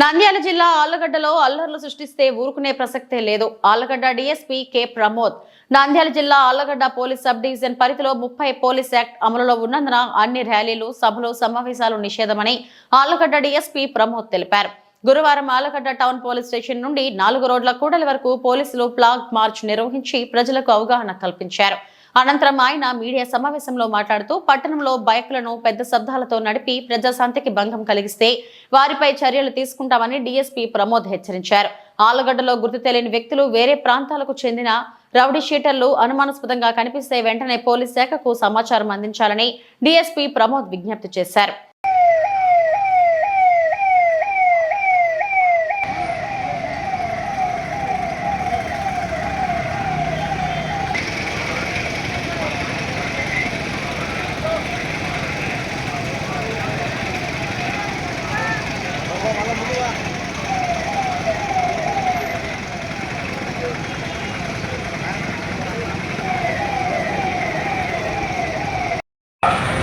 నంద్యాల జిల్లా ఆళ్ళగడ్డలో అల్లర్లు సృష్టిస్తే ఊరుకునే ప్రసక్తే లేదు. Allagadda DSP K Pramod. Nandyal జిల్లా ఆళ్ళగడ్డ పోలీస్ సబ్ డివిజన్ పరిధిలో ముప్పై పోలీస్ యాక్ట్ అమలులో ఉన్నందున అన్ని ర్యాలీలు సభలు సమావేశాలు నిషేధమని ఆళ్ళగడ్డ డిఎస్పీ ప్రమోద్ తెలిపారు. గురువారం ఆలగడ్డ టౌన్ పోలీస్ స్టేషన్ నుండి నాలుగు రోడ్ల కూడలి వరకు పోలీసులు ప్లాగ్ మార్చ్ నిర్వహించి ప్రజలకు అవగాహన కల్పించారు. అనంతరం ఆయన మీడియా సమావేశంలో మాట్లాడుతూ పట్టణంలో బైక్లను పెద్ద శబ్దాలతో నడిపి ప్రజాశాంతికి భంగం కలిగిస్తే వారిపై చర్యలు తీసుకుంటామని డీఎస్పీ ప్రమోద్ హెచ్చరించారు. ఆలగడ్డలో గుర్తు తెలియని వ్యక్తులు వేరే ప్రాంతాలకు చెందిన రౌడీ షీటర్లు అనుమానాస్పదంగా కనిపిస్తే వెంటనే పోలీస్ శాఖకు సమాచారం అందించాలని డీఎస్పీ ప్రమోద్ విజ్ఞప్తి చేశారు.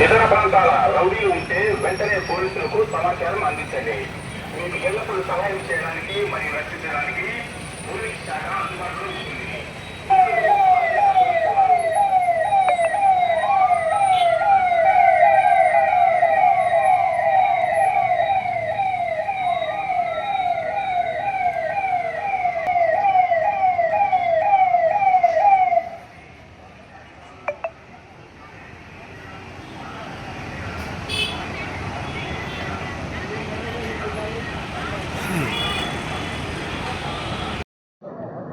ఇతర ప్రాంతాల రౌడీలు ఉంటే వెంటనే పోలీసులకు సమాచారం అందించండి. మీకు ఎల్లప్పుడూ సహాయం చేయడానికి మరియు రక్షించడానికి పోలీస్ శాఖ అందుబాటులో ఉంటుంది.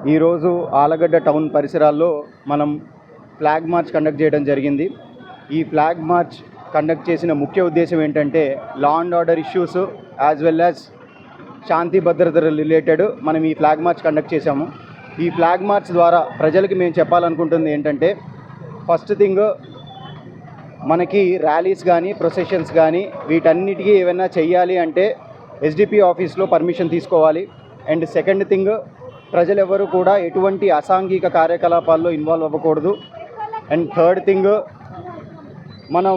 ఈరోజు ఆలగడ్డ టౌన్ పరిసరాల్లో మనం ఫ్లాగ్ మార్చ్ కండక్ట్ చేయడం జరిగింది. ఈ ఫ్లాగ్ మార్చ్ కండక్ట్ చేసిన ముఖ్య ఉద్దేశం ఏంటంటే law and order issues as well as శాంతి భద్రత రిలేటెడ్ మనం ఈ ఫ్లాగ్ మార్చ్ కండక్ట్ చేశాము. ఈ ఫ్లాగ్ మార్చ్ ద్వారా ప్రజలకి మేము చెప్పాలనుకుంటుంది ఏంటంటే ఫస్ట్ థింగ్ మనకి ర్యాలీస్ కానీ ప్రొసెషన్స్ కానీ వీటన్నిటికీ ఏమైనా చెయ్యాలి అంటే ఎస్డిపి ఆఫీస్లో పర్మిషన్ తీసుకోవాలి. అండ్ సెకండ్ థింగ్ ప్రజలు ఎవరు కూడా ఎటువంటి అసాంఘిక కార్యకలాపాల్లో ఇన్వాల్వ్ అవ్వకూడదు. అండ్ థర్డ్ థింగ్ మనం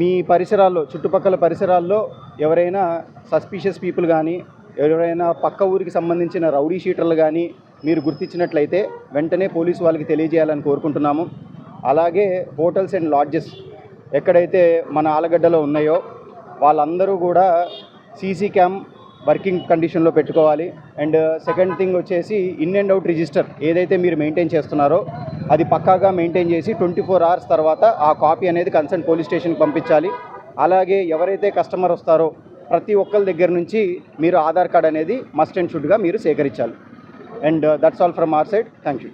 మీ పరిసరాల్లో చుట్టుపక్కల పరిసరాల్లో ఎవరైనా సస్పీషియస్ పీపుల్ కానీ ఎవరైనా పక్క ఊరికి సంబంధించిన రౌడీ షీటర్లు కానీ మీరు గుర్తించినట్లయితే వెంటనే పోలీసు వాళ్ళకి తెలియజేయాలని కోరుకుంటున్నాము. అలాగే హోటల్స్ అండ్ లాడ్జెస్ ఎక్కడైతే మన ఆలగడ్డలో ఉన్నాయో వాళ్ళందరూ కూడా సీసీ క్యామ్ వర్కింగ్ కండిషన్లో పెట్టుకోవాలి. అండ్ uh, సెకండ్ థింగ్ వచ్చేసి ఇన్ అండ్ అవుట్ రిజిస్టర్ ఏదైతే మీరు మెయింటైన్ చేస్తున్నారో అది పక్కాగా మెయింటైన్ చేసి ట్వంటీ ఫోర్ అవర్స్ తర్వాత ఆ కాపీ అనేది కన్సర్న్ పోలీస్ స్టేషన్కి పంపించాలి. అలాగే ఎవరైతే కస్టమర్ వస్తారో ప్రతి ఒక్కరి దగ్గర నుంచి మీరు ఆధార్ కార్డ్ అనేది మస్ట్ అండ్ షుడ్గా మీరు సేకరించాలి. And that's all from our side thank you